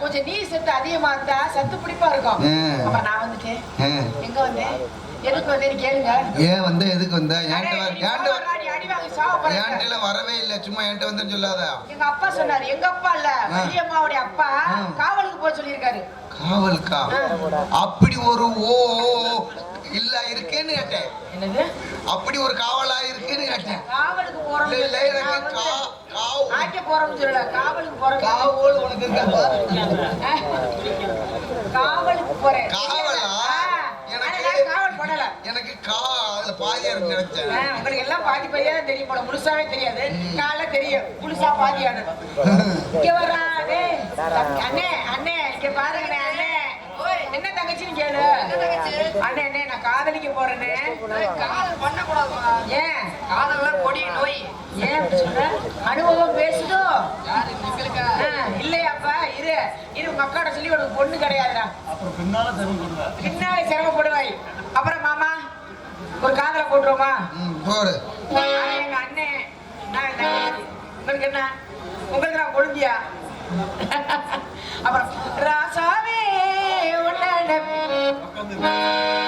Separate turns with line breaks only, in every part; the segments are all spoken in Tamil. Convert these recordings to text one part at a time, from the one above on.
கொஞ்சம் நீர் சத்து அதிகமா இருந்தா சத்து பிடிப்பா இருக்கும். அப்ப நான் வந்துட்டேன். எங்க வந்தேன் எதுக்கு வந்தேன்னு கேளுங்க.
ஏன் வந்த எதுக்கு வந்த? என்கிட்ட வரவே இல்லை. சும்மா என்கிட்ட வந்தேன்னு சொல்லாத.
எங்க அப்பா சொன்னாரு. எங்க அப்பா இல்ல. வள்ளியம்மாவுடைய அப்பா. காவலுக்கு போக சொல்லியிருக்காரு.
காவலுக்கா? அப்படி ஒரு ஓ, இல்ல இருக்கேன்னு கேட்டேன். அப்படி ஒரு காவலா இருக்குன்னு கேட்டேன்.
காவலுக்கு போறோம்
இல்ல எனக்கு கா- காவ்
ஆக்க சொல்லல காவலுக்கு போறோம்
காவல் உனக்கு
காவலுக்கு போறேன்.
காவலா? எனக்கு- கா அதுல பாதியா இருக்கு நினைச்சேன்
உங்களுக்கு எல்லாம் பாதி பாதியா தெரியும் போல முழுசாவே தெரியாது. காலைல தெரியும் முழுசா பாதியான இங்க வரா டேய் அண்ணே அண்ணே இங்க பாருங்கண்ணே அண்ணே. என்ன தங்கச்சின்னு கேளு. அண்ணே அண்ணே நான் காதலிக்க போறேனே. காதல் பண்ண கூடாதுமா ஏன்? காதல்லாம் கொடிய நோய். ஏன் அப்படி சொல்ற? அனுபவம் பேசுதோ? ஆ, இல்லையாப்பா இரு. இரு உங்க அக்காட சொல்லி உனக்கு பொண்ணு கிடையாதுடா. பின்னாலே சிரமப்படுவாய் அப்புறம் மாமா ஒரு காதல போட்டுருவோமா?
போடு.
எங்க அண்ணன் நான். உங்களுக்கு என்ன? உங்களுக்கு நான் கொழுந்தியா? அப்புறம் ராசாவே.
ராசாவே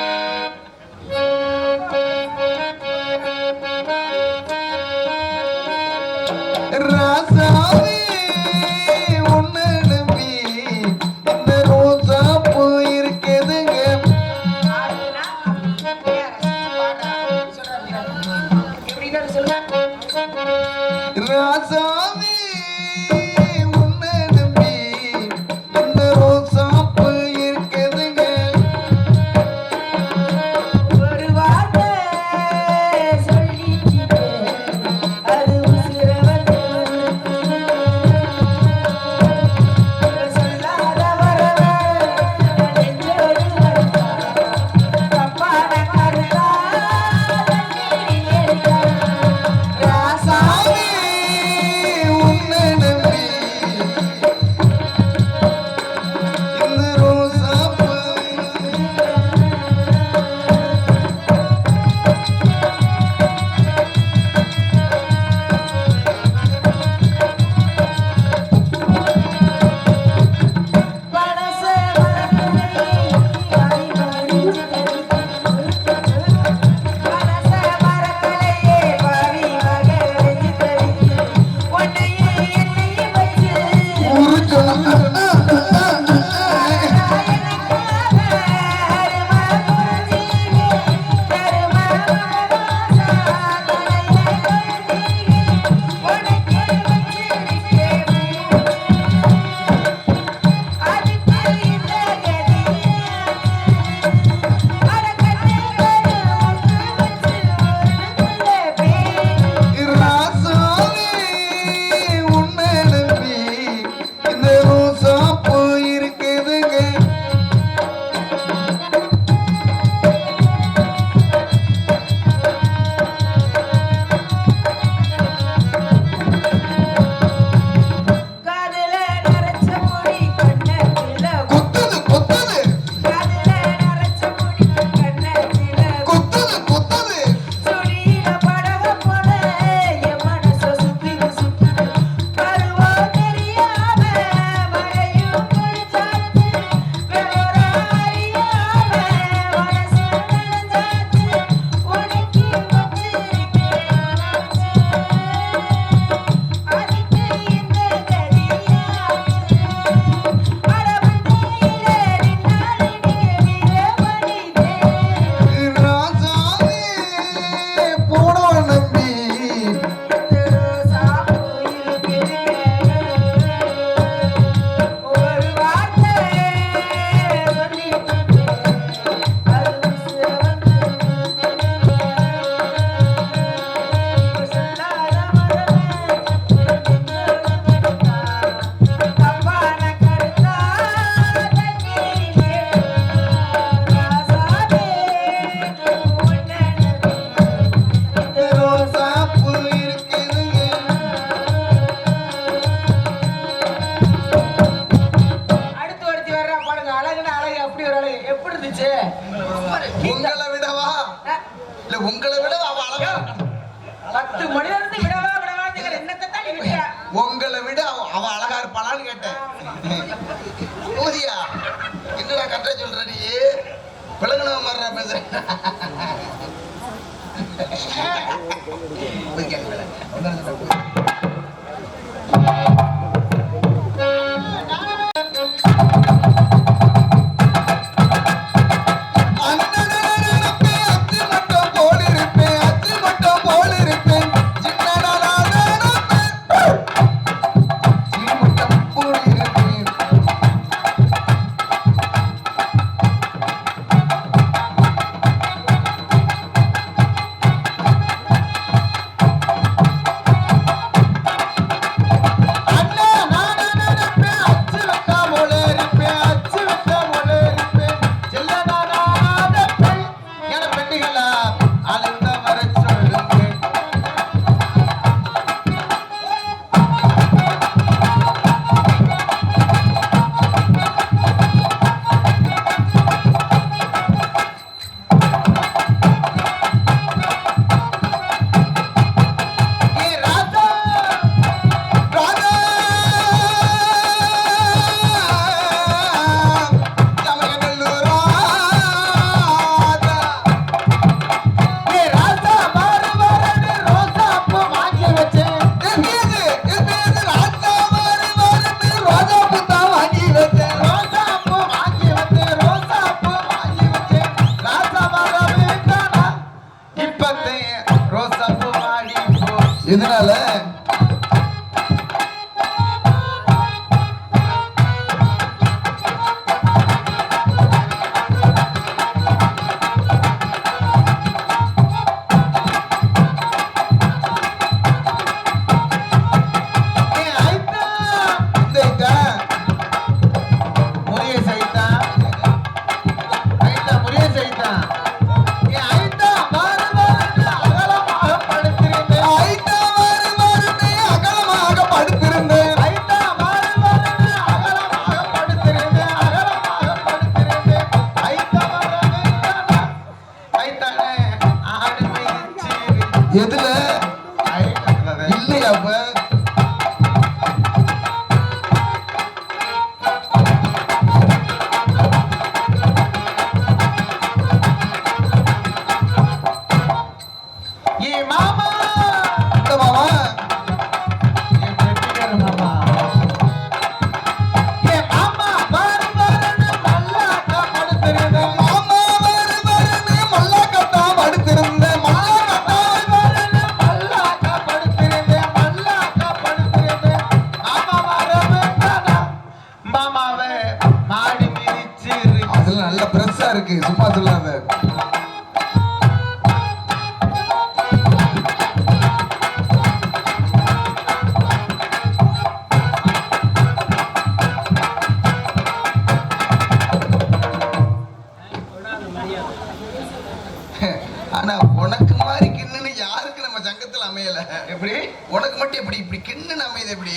மட்டும்
எப்படி
இப்படி கிண்ணுன்னு அமையுது எப்படி?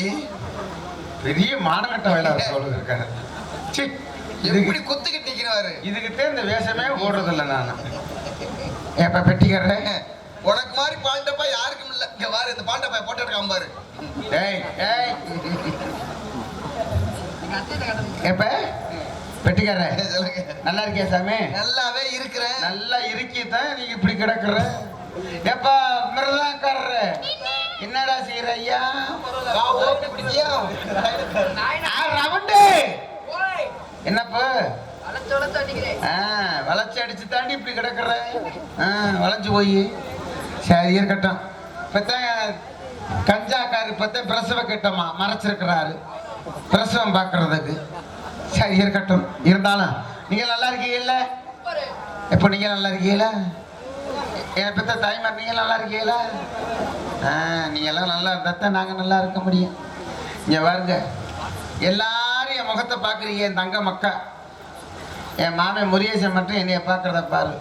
பெரிய மானகட்ட வேலை சொல்லுது இருக்காரு.
எப்படி குத்துக்கிட்டு நிக்கிறாரு?
இதுக்கிட்டே இந்த வேஷமே ஓடுறதில்ல நான். ஏப்பா பெட்டிக்கிறேன்
உனக்கு மாதிரி பால்டப்பா யாருக்கும் இல்ல. இங்க பாரு இந்த பால்டப்பா போட்டு இருக்கான் பாரு
ஏய் ஏய். ஏப்ப பெட்டிக்கார
சொல்லுங்க.
நல்லா இருக்கியா சாமி?
நல்லாவே இருக்கிறேன்.
நல்லா இருக்கி தான் நீங்க இப்படி கிடக்குற? ஏப்பா மிருதாக்காரரு என்னடா செய்யற ஐயா?
பிடிச்சியா?
ரவுண்டு. என்னப்பா? ஆ வளைச்சு அடிச்சு தாண்டி இப்படி கிடக்குற? ஆ வளைஞ்சு போய். சரி இருக்கட்டும். இப்பத்தான் கஞ்சாக்காரு இப்பத்தான் பிரசவ கிட்டமா மறைச்சிருக்கிறாரு. பிரசவம் பார்க்கறதுக்கு. சரி இருக்கட்டும். இருந்தாலும் நீங்க நல்லா இருக்கீங்கல்ல? இப்போ நீங்க நல்லா இருக்கீங்களா என் பெற்ற தாய்மார் நீங்கள் நல்லா இருக்கீங்களா ஆ நீங்கள்லாம் நல்லா இருந்தா தான் நல்லா இருக்க முடியும். இங்கே பாருங்க. எல்லாரும் என் முகத்தை பார்க்குறீங்க என் தங்க மக்கா. என் மாமன் முருகேசன் மட்டும் என்னைய பார்க்குறத பாரு.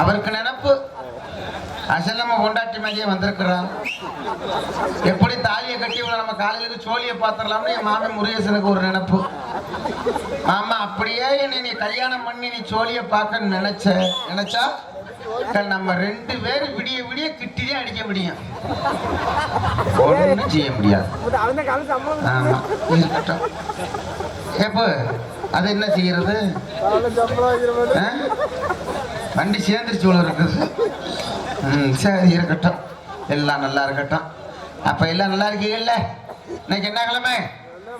அவருக்கு நினப்பு. அசல் நம்ம கொண்டாட்டி மேலேயே வந்திருக்கிறான். எப்படி தாலியை கட்டி இவ்வளவு நம்ம காலையிலுக்கு சோழியை பார்த்துடலாம்னு என் மாமன் முருகேசனுக்கு ஒரு நினப்பு. மாமா அப்படியே என்னை நீ கல்யாணம் பண்ணி நீ சோழியை பார்க்க நினைச்ச நினைச்சா? நம்ம ரெண்டு பேரும் விடிய விடிய கிட்டிலே அடிக்க முடியும். ஒண்ணும் செய்ய முடியாது. ஆமா இருக்கட்டும். எப்போ அது என்ன செய்யறது? வண்டி சேர்ந்துருச்சு போல இருக்குது ம் சரி இருக்கட்டும். எல்லாம் நல்லா இருக்கட்டும். அப்ப எல்லாம் நல்லா இருக்கீங்கல்ல? இன்னைக்கு என்ன கிழமை?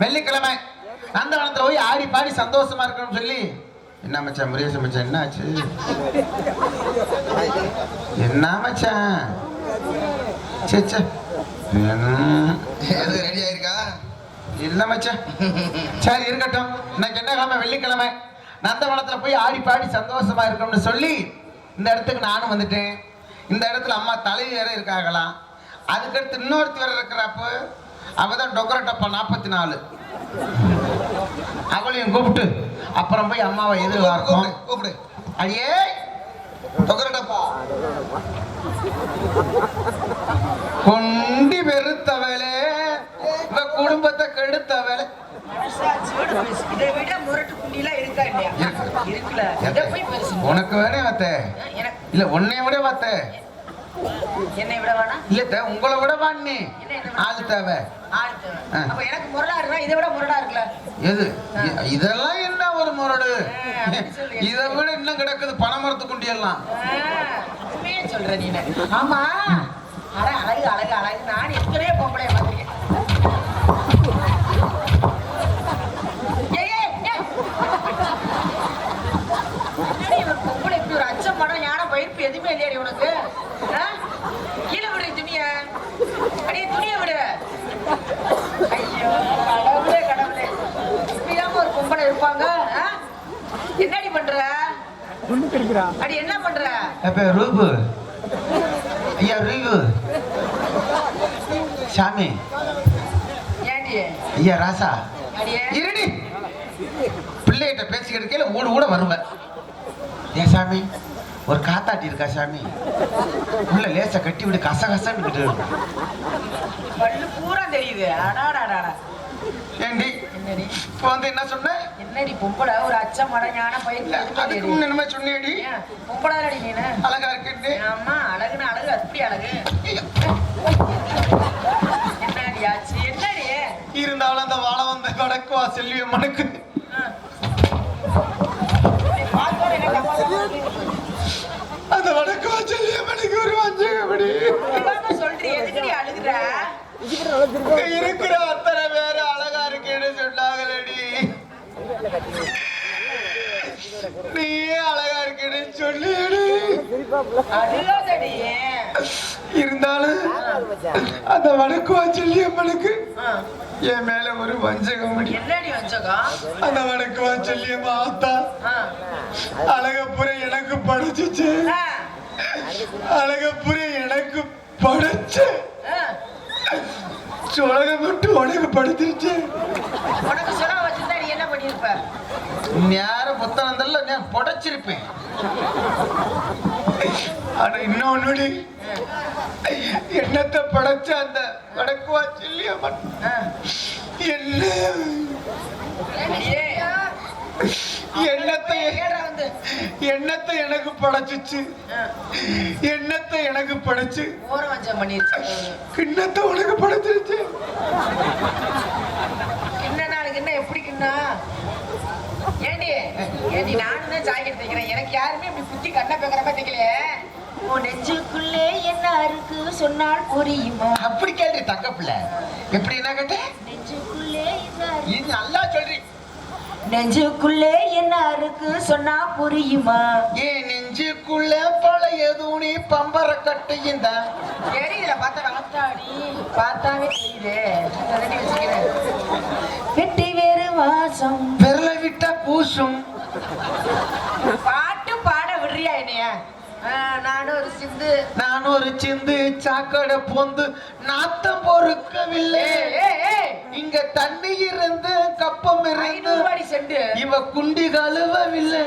வெள்ளிக்கிழமை. நந்தவனத்துல போய் ஆடி பாடி சந்தோஷமா இருக்கணும்னு சொல்லி என்ன மச்சான் முருகேசன் மச்சான் என்ன ஆச்சு என்ன மச்சான்? சே சே
அது ரெடி ஆயிருக்கா?
இல்ல மச்சான். சரி இருக்கட்டும். இன்னைக்கு என்ன கிழமை? வெள்ளிக்கிழமை. நந்தவனத்துல போய் ஆடி பாடி சந்தோஷமா இருக்கணும்னு சொல்லி இந்த இடத்துக்கு நானும் வந்துட்டேன். இந்த இடத்துல அம்மா தலைவி வேற இருக்காங்களாம் அதுக்கடுத்து இன்னொருத்தி வேற இருக்கிறப்ப. அவ தான் டொக்கரட்டப்பா நாற்பத்தி நாலு. அவளையும் கூப்பிட்டு அப்புறம் போய் அம்மாவை எதிர்பார்க்கும்
கூப்பிடு கூப்பிடு.
அடியே!
தொகரட்டப்பா
கொண்டி வெறுத்தவளே. இந்த குடும்பத்தை கெடுத்தவளே. உனக்கு வேணே வத்த. இல்ல உன்னை விட வத்த.
என்னை விட வேணாம்.
இல்ல உங்களை விட வாண்ணி? ஆளு தேவை.
அப்ப எனக்கு முரடா இருக்கா இதை விட முரடா இருக்குல்ல?
எது? இதெல்லாம் என்ன ஒரு முரடு. இதை விட இன்னும் கிடக்குது பணமரத்து குண்டியெல்லாம்.
ஆ, உண்மையே சொல்ற நீனு. ஆமா. அழகு அழகு அழகு. நான் எத்தனையோ பொம்பளைய பார்த்திருக்கேன் ஏய், ஏய், ஏய். என்னடி இவன் பொம்பளை இப்படி ஒரு அச்சம் படம் ஞான பயிர்ப்பு எதுவுமே இல்லையாடி உனக்கு ஆ? கீழே விடு துணிய அடியே துணிய விடு ஐயோ கடவுளே கடவுளே இப்படிதான் ஒரு பொம்பளை இருப்பாங்க ஆ? என்னடி பண்ற அடி என்ன பண்ற?
எப்ப ரூபு. ஐயா ரூபு சாமி.
ஏண்டி?
ஐயா ராசா. இருடி. பிள்ளைகிட்ட பேசிக்கிட்டு இருக்கையில ஊடு கூட வருவேன் ஏன் சாமி ஒரு காத்தாட்டி இருக்கா சாமி? உள்ள லேச கட்டி விடு கச கசன்னு
பல்லு பூரா தெரியுது. அடாடாடாடா.
ஏண்டி? இப்போ வந்து என்ன சொன்ன?
என்னடி பொம்பளை? ஒரு அச்சம்
அதுக்கு முன்ன என்னமே சொன்னேடி?
பொம்பளை தானடி நீனு?
அழகா இருக்குன்னு.
ஆமா அழகுன்னு அழகு அப்படி அழகு. என்னடி ஆச்சு? என்னடி?
இருந்தாலும் அந்த வாழ வந்த வடக்குவா செல்வியம்மனுக்கு
ஆ. நீ பார்த்தோன்னே எனக்கு அம்மா தான் வருது.
அந்த வடக்குவா செல்வியம்மனுக்கு ஒரு வஞ்சகப்படி
சொல்றீ எதுக்குடி அழுகுற?
இருக்கிற நீயே அழகா இருக்கேன்னு சொல்லிடு. இருந்தாலும் அந்த வடக்குவா செல்லியம்மனுக்கு
ஆ.
என் மேல ஒரு வஞ்சகம் அந்த வடக்குவா செல்லியம்மா ஆத்தா. அழகப்புற எனக்கு படிச்சுச்சு. அழகப்புற எனக்கு படைச்சு. சுலக மட்டும் உனக்கு படுத்துருச்சு
உனக்கு சுறா என்ன பண்ணிருப்ப
நேரம் புத்தகந்தல்ல நான் புடைச்சிருப்பேன். ஆனா இன்னொன்னு எண்ணத்தை படைச்ச அந்த வடக்குவா செல்லியம்மன். என்ன. எண்ணத்தை எண்ணத்தை எனக்கு படைச்சிச்சு?
ஆ.
எண்ணத்தை எனக்கு படைச்சு? கிண்ணத்தை உனக்கு படைச்சிருச்சு?
என்ன நாளுக்கு என்ன எப்படி கிண்ணா? ஏண்டி? ஏண்டி நானும் தான் ஜாக்கெட் தைக்கிறேன் எனக்கு யாருமே இப்படி புத்தி கண்ண பேக்கிற மாதிரி தைக்கலையே உன் நெஞ்சுக்குள்ளே என்ன இருக்கு சொன்னால் புரியுமா?
அப்படி கேள்வி தங்க பிள்ளை. எப்படி என்ன கேட்ட?
நெஞ்சுக்குள்ளே?
இது நல்லா சொல்றீ
நெஞ்சுக்குள்ளே என்ன இருக்கு சொன்னா புரியுமா?
ஏன் நெஞ்சுக்குள்ள பழைய துணி பம்பர கட்டையும் தான்
தெரியுதுல பார்த்தா ஆத்தாடி பார்த்தாவே தெரியுது. வெட்டி வேறு வாசம்.
விட்டா பூசும்.
பாட்டு பாட விடுறியா என்னைய? நானும் ஒரு சிந்து.
நான் ஒரு சிந்து சாக்கடை போந்து நாத்தம் பொறுக்கவில்லை. இங்க தண்ணி இருந்து கப்பம் இருந்து
செண்டு.
இவ குண்டி கழுவவில்லை.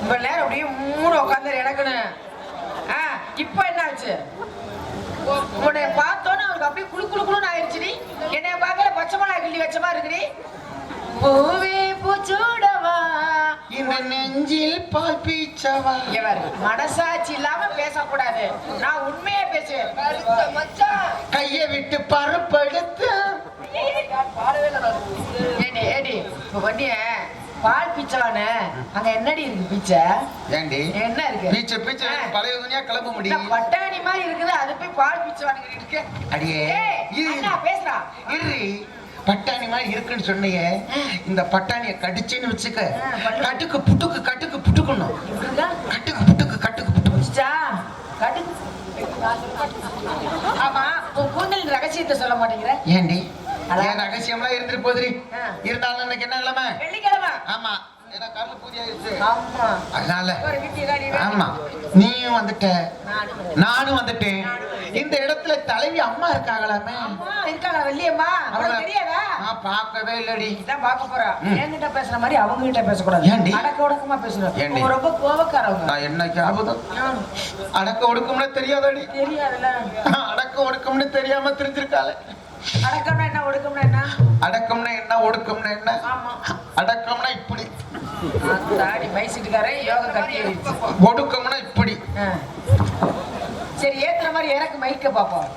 இவ்வளவு நேரம் அப்படியே மூணு உட்காந்து எனக்குன்னு. இப்போ என்னாச்சு? உன்னை பார்த்தோன்னே அவனுக்கு அப்படியே குளு குளு குளுன்னு ஆயிடுச்சுடி என்னைய பார்க்கல பச்சை மிளகாய் கிள்ளி வச்ச மாதிரி இருக்குடி. பூவே பூச்சூடவா?
இந்த நெஞ்சில் பால் பீச்சவா?
இங்க பாரு, மனசாட்சி இல்லாம பேசக்கூடாது. நான் உண்மையா பேசுவேன் மச்சான்.
கைய விட்டு பருப்படுத்து
ஏடி ஏடி பண்ணிய பால் பிச்சவானு அங்க என்னடி இருக்கு பிச்சை?
ஏண்டி?
என்ன இருக்கு?
பீச்ச பீச்ச பழைய துணியா கிளம்ப முடியும்
பட்டாணி மாதிரி இருக்குது அது போய் பால் பிச்சவானு இருக்கு.
அடியே
ஏய்,
இரு. பட்டாணி மாதிரி இருக்குன்னு சொன்னியே. இந்த பட்டாணிய கடிச்சேன்னு வச்சுக்க. கட்டுக்கு புட்டுக்கு கட்டுக்கு புட்டுக்கணும்? கட்டுக்கு புட்டுக்கு கட்டுக்கு புட்டுக்கு.
ஆமா உன் கூந்தல் ரகசியத்தை சொல்ல மாட்டேங்கிற.
ஏண்டி?
அதான்.
ரகசியம்லாம் இருந்துட்டு போதுரி. இருந்தாலும் இன்னைக்கு என்ன நிலைமை?
வெள்ளிக்கிழமை.
ஆமா. அதனால. ஆமா. நீயும் வந்துட்ட.
நானும்
வந்துட்டேன். இந்த இடத்துல தலைவி அம்மா இருக்காங்களாமே?
இருக்காளா வெள்ளியம்மா? அவளுக்கு தெரியாதா?
நான் பார்க்கவே இல்லடி.
இதான் பார்க்க போறா. என்கிட்ட பேசுற மாதிரி அவங்க கிட்ட
ஏண்டி?
அடக்க ஒடக்கமா பேசுறோம். ரொம்ப கோவக்காரவங்க.
நான் என்ன ஞாபகம். அடக்க ஒடுக்கம்னு தெரியாதடி?
தெரியாதுல்ல.
அடக்க ஒடுக்கம்னு தெரியாம தெரிஞ்சிருக்காளே.
அடக்கம்னா என்ன ஒடுக்கம்னா என்ன?
அடக்கம்னா என்ன ஒடுக்கம்னா என்ன?
ஆமா.
அடக்கம்னா இப்படி.
தாடி மைசிட்டுக்காரே யோகா கட்டி
ஒடுக்கம்னா இப்படி.
சரி ஏத்துற மாதிரி எனக்கு மைக்க பாப்போம்.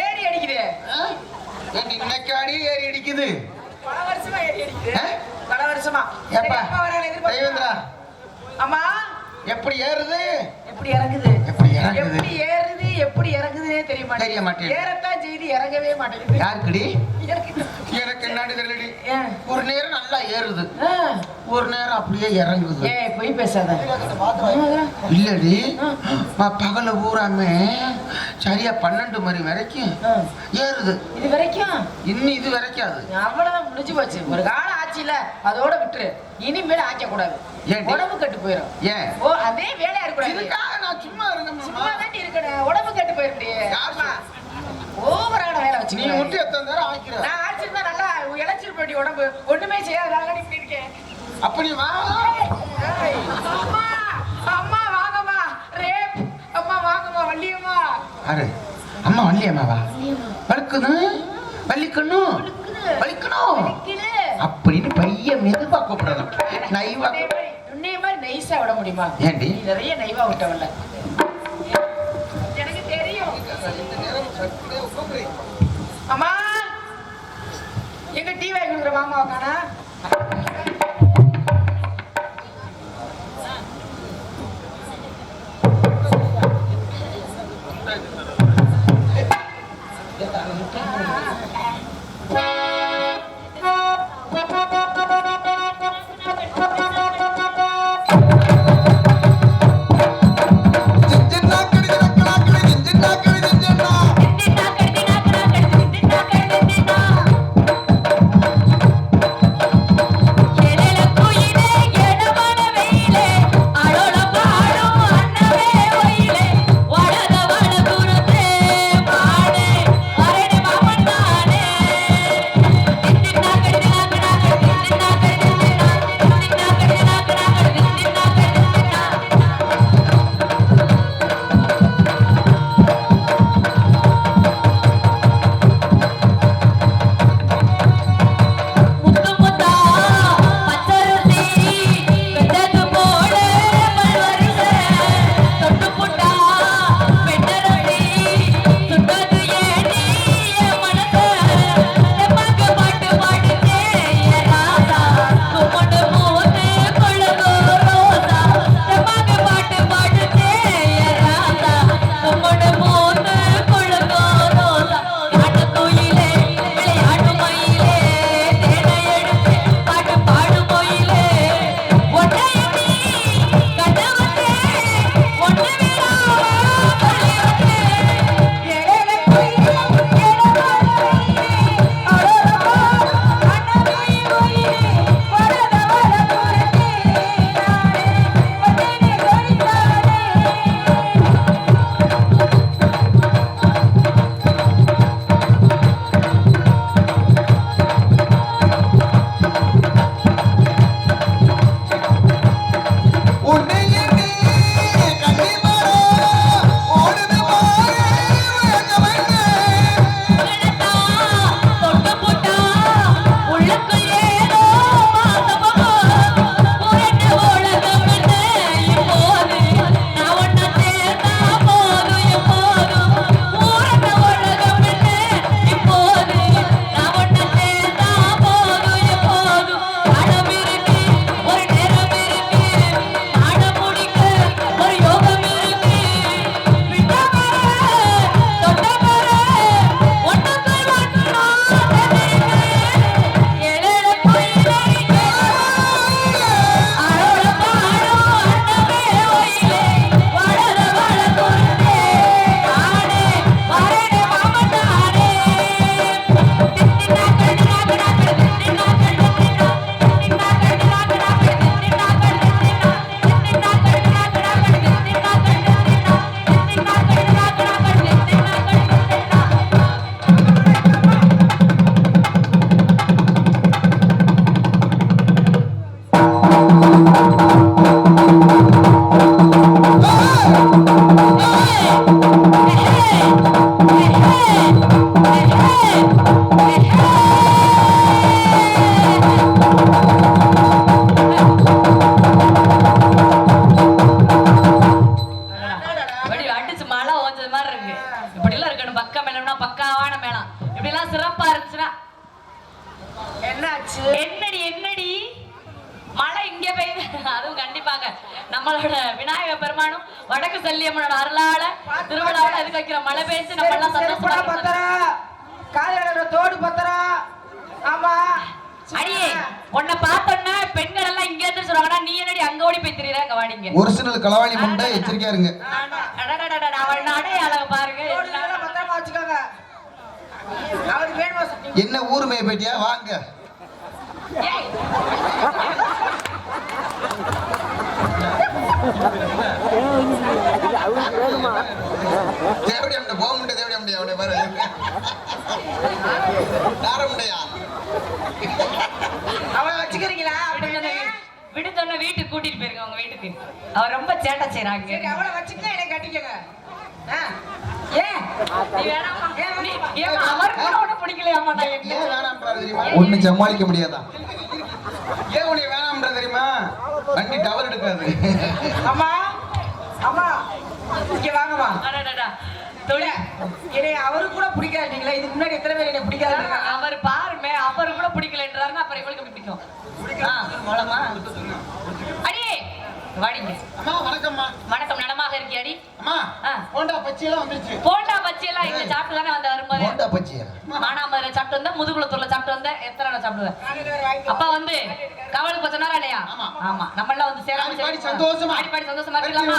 ஏறி அடிக்குது.
இன்னைக்கு அடி ஏறி அடிக்குது.
பல வருஷமா ஏறி அடிக்குது? பல வருஷமா.
ஏப்பா. தெய்வேந்திரா
அம்மா.
எப்படி ஏறுது?
எப்படி இறங்குது?
எப்படி இறங்குது?
எப்படி ஏறுது? எப்படி இறங்குதுன்னே தெரிய
தெரிய மாட்டேங்குது.
ஏறத்தான் செய்து இறங்கவே மாட்டேங்குது.
யாருக்குடி. எனக்கு என்னடி தெரியலடி? ஒரு நேரம் நல்லா ஏறுது. ஒரு நேரம் அப்படியே இறங்குது.
ஏய் பொய் பேசாத.
இல்லடி. பகல பூராமே சரியா பன்னெண்டு மணி வரைக்கும். ஏறுது.
இது வரைக்கும்?
இன்னும் இது வரைக்கும் அது.
அவ்வளவுதான் முடிஞ்சு போச்சு. ஒரு காலம் ஆச்சுல அதோட விட்டுரு. இனிமேல் ஆக்க கூடாது? உடம்பு கெட்டு போயிடும்
ஏன்?
ஓ அதே வேலையா இருக்கக்கூடாது.
இதுக்காக நான் சும்மா இருந்தேன்
சும்மா தான் இருக்கணும் உடம்பு கெட்டு போயிடும்
யாருமா?
ஓவரான வேலை
நீ
வச்சு
முட்டி எத்தனை நேரம் ஆக்கிற?
நான் ஆச்சிருந்தா நல்லா இழைச்சிருப்பேன் உடம்பு. ஒண்ணுமே செய்யாத இப்படி இருக்கேன்
அப்படி வா.
அம்மா அம்மா வாங்கம்மா. ரேப். அம்மா வாங்கம்மா வள்ளியம்மா.
அரு அம்மா வள்ளியம்மாவா? வழுக்கணும் வலிக்கணும் வலிக்கணும்?
வலிக்குது.
அப்படின்னு பையன் மெதுவா கூப்பிடணும். நைவா
உன்னைய மாதிரி- நைஸா விட முடியுமா?
ஏண்டி?
நீ நிறைய நைவா விட்டவல்ல எனக்கு தெரியும். அம்மா! எங்க டீ வாங்கி கொடுக்குற மாமா காணா?
ஜிஞ்சின்னா
என்ன ஊர் மேய போயிட்டியா? வாங்க.
ஏய்,
தேவடி அம்ட போக முடியாது தேவடி அம்டைய அவனை பாரு. தார முடியா
அவளை வச்சுக்கிறீங்களா?
விடுதலை விடுதலை வீட்டுக்கு கூட்டிட்டு போயிருங்க உங்க வீட்டுக்கு. அவர் ரொம்ப சேட்டை செய்றாங்க
சரி அவளை வச்சுக்கிட்டா என்னை கட்டிக்கங்க.
ஒண்ணு சமாளிக்க முடியாதா? ஏன் உன்னை வேணாம்ன்ற தெரியுமா? வண்டி டவர் எடுக்காது.
அம்மா. அம்மா. இங்க வாங்கம்மா.
அடடடா, தொழில்
என்னை அவருக்கு கூட பிடிக்காதுங்களா. இதுக்கு முன்னாடி எத்தனை பேர் என்னை பிடிக்காது
அவர் பாருமே. அவர் கூட பிடிக்கலன்றாருன்னா அப்புறம் இவளுக்கு பிடிக்கும்? வாடிங்க.
அம்மா வணக்கம்மா.
வணக்கம் நலமாக இருக்கியாடி?
அம்மா. போண்டா வந்துருச்சு.
பச்சி எல்லாம் இங்க சாப்பிட்டு தானே வந்த வரும்போது
போண்டா
மானாமதுரை சாப்பிட்டு வந்தேன் முதுகுளத்தூர்ல சாப்பிட்டு வந்தேன் எத்தனை நாள் சாப்பிடுவேன் அப்பா வந்து கவலுக்கு நேரம் இல்லையா?
ஆமா.
ஆமா. நம்ம எல்லாம் வந்து சேராம
பாடி சந்தோஷமா.
ஆடி பாடி சந்தோஷமா இருக்கலாமா?